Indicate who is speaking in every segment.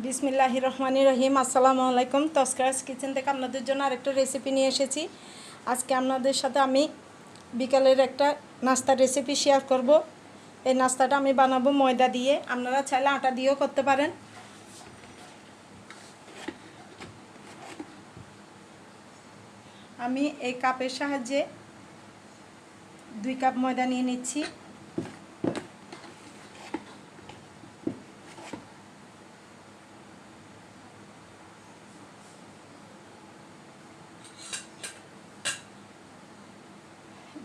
Speaker 1: বিসমিল্লাহ রহমানি রহিম, আসসালামু আলাইকুম। তস্করাজ কিচেন থেকে আপনাদের জন্য আরেকটা রেসিপি নিয়ে এসেছি। আজকে আপনাদের সাথে আমি বিকালের একটা নাস্তার রেসিপি শেয়ার করব। এই নাস্তাটা আমি বানাবো ময়দা দিয়ে। আপনারা চাইলে আটা দিয়েও করতে পারেন। আমি এই কাপের সাহায্যে দুই কাপ ময়দা নিয়ে নিচ্ছি।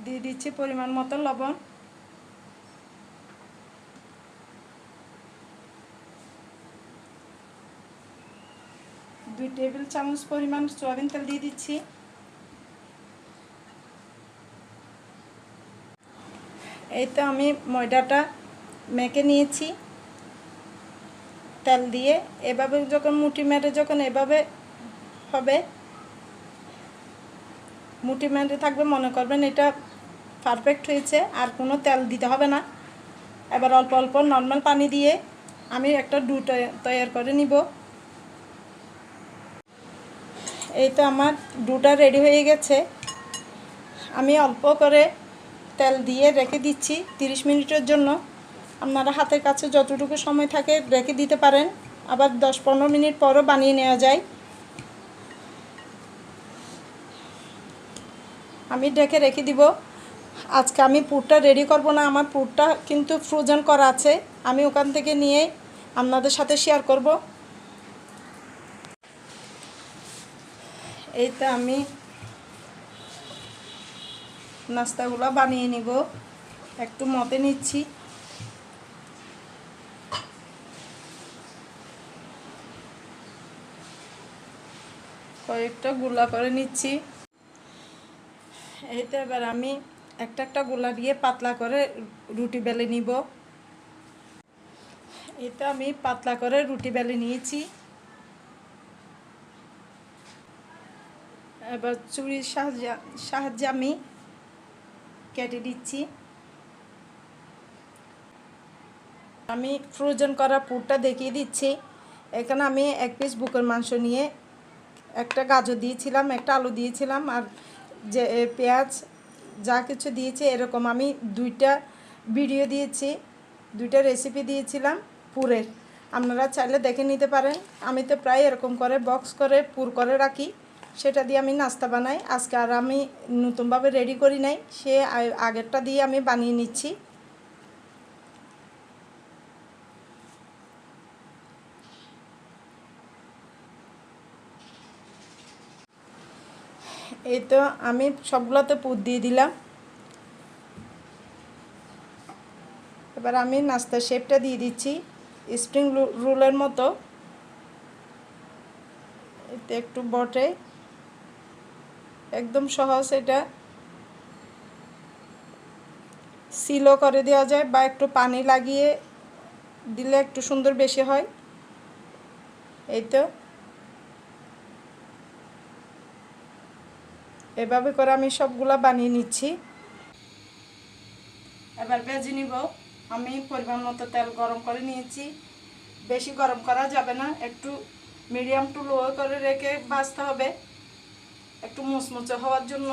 Speaker 1: দিয়ে দিচ্ছি পরিমাণ মতো লবণ। দুই টেবিল চামচ পরিমাণ সয়াবিন তেল দিয়ে দিচ্ছি। এই তো আমি ময়দাটা মেখে নিয়েছি। তেল দিয়ে এভাবে যখন মুঠি মেরে যখন এভাবে হবে মুঠি মেরে থাকবে মনে করবেন এটা পারফেক্ট হয়েছে, আর কোনো তেল দিতে হবে না। এবার অল্প অল্প নর্মাল পানি দিয়ে আমি একটা ডু তৈরি করে নিব। এই তো আমার ডুটা রেডি হয়ে গেছে। আমি অল্প করে তেল দিয়ে রেখে দিচ্ছি 30 মিনিটের জন্য। আপনারা হাতের কাছে যতটুকু সময় থাকে রেখে দিতে পারেন। আবার দশ পনেরো মিনিট পরও বানিয়ে নেওয়া যায়। আমি ডেকে রেখে দিব। আজকে আমি পুরটা রেডি করব না, আমার পুরটা কিন্তু ফ্রোজেন করা আছে। আমি ওখান থেকে নিয়ে আপনাদের সাথে শেয়ার করব। এই তো আমি নাস্তাগুলো বানিয়ে নিব। একটু মতে নিচ্ছি। কয়েকটা গুলা করে নিচ্ছি। এই তো এবার আমি একটা একটা গোলা দিয়ে পাতলা করে রুটি বেলে নিব। এটা আমি পাতলা করে রুটি বেলে নিয়েছি। এবার চুরির সাহায্যে সাহায্যে আমি কেটে দিচ্ছি। আমি ফ্রোজেন করা পুরটা দেখিয়ে দিচ্ছি। এখানে আমি এক পিস বুকের মাংস নিয়ে একটা গাজর দিয়েছিলাম, একটা আলু দিয়েছিলাম, আর যে পেঁয়াজ যা কিছু দিয়েছে এরকম। আমি দুইটা ভিডিও দিয়েছি, দুইটা রেসিপি দিয়েছিলাম পুরের। আপনারা চাইলে দেখে নিতে পারেন। আমি তো প্রায় এরকম করে বক্স করে, পুর করে রাখি। সেটা দিয়ে আমি নাস্তা বানাই। আজকে আর আমি নতুনভাবে রেডি করি নাই। সে আগেরটা দিয়ে আমি বানিয়ে নিচ্ছি। এই তো আমি সবগুলোতে পুর দিয়ে দিলাম। এবার আমি নাস্তার শেপটা দিয়ে দিচ্ছি, স্প্রিং রুলের মতো। এতে একটু বটে। একদম সহজ এটা। সিলও করে দেওয়া যায় বা একটু পানি লাগিয়ে দিলে একটু সুন্দর বেশি হয়। এই তো। এভাবে করে আমি সবগুলা বানিয়ে নিচ্ছি। এবার ভেজে নিব। আমি পরিমাণ মতো তেল গরম করে নিয়েছি। বেশি গরম করা যাবে না। একটু মিডিয়াম টু লো করে রেখে ভাজতে হবে। একটু মুচমুচে হওয়ার জন্য।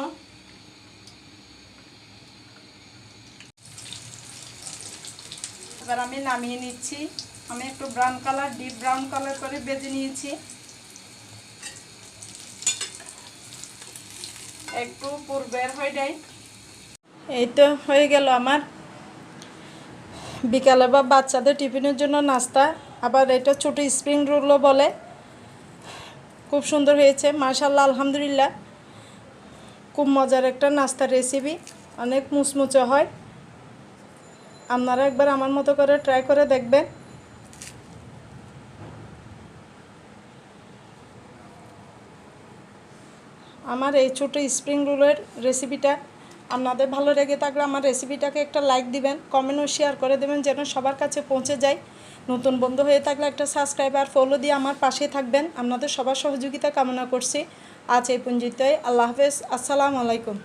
Speaker 1: এবার আমি নামিয়ে নিচ্ছি। আমি একটু brown colour deep brown colour করে বেজে নিয়েছি। একটু পুর বের হয়ে যায় এই তো হয়ে গেল আমার। বিকালে বা বাচ্চাদের টিফিনের জন্য নাস্তা, আবার এটা ছোটো স্প্রিং রোলও বলে। খুব সুন্দর হয়েছে মাশাল্লাহ আলহামদুলিল্লাহ। খুব মজার একটা নাস্তার রেসিপি অনেক মুচমুচে হয়। আপনারা একবার আমার মতো করে ট্রাই করে দেখবেন। আমার এই ছোটো স্প্রিং রোলের রেসিপিটা আপনাদের ভালো লেগে থাকলে আমার রেসিপিটাকে একটা লাইক দিবেন কমেন্টও শেয়ার করে দেবেন যেন সবার কাছে পৌঁছে যায়। নতুন বন্ধু হয়ে থাকলে একটা সাবস্ক্রাইব আর ফলো দিয়ে আমার পাশে থাকবেন। আপনাদের সবার সহযোগিতা কামনা করছি। আজ এই পুঞ্জিতে আল্লাহ হাফেজ। আসসালামু আলাইকুম।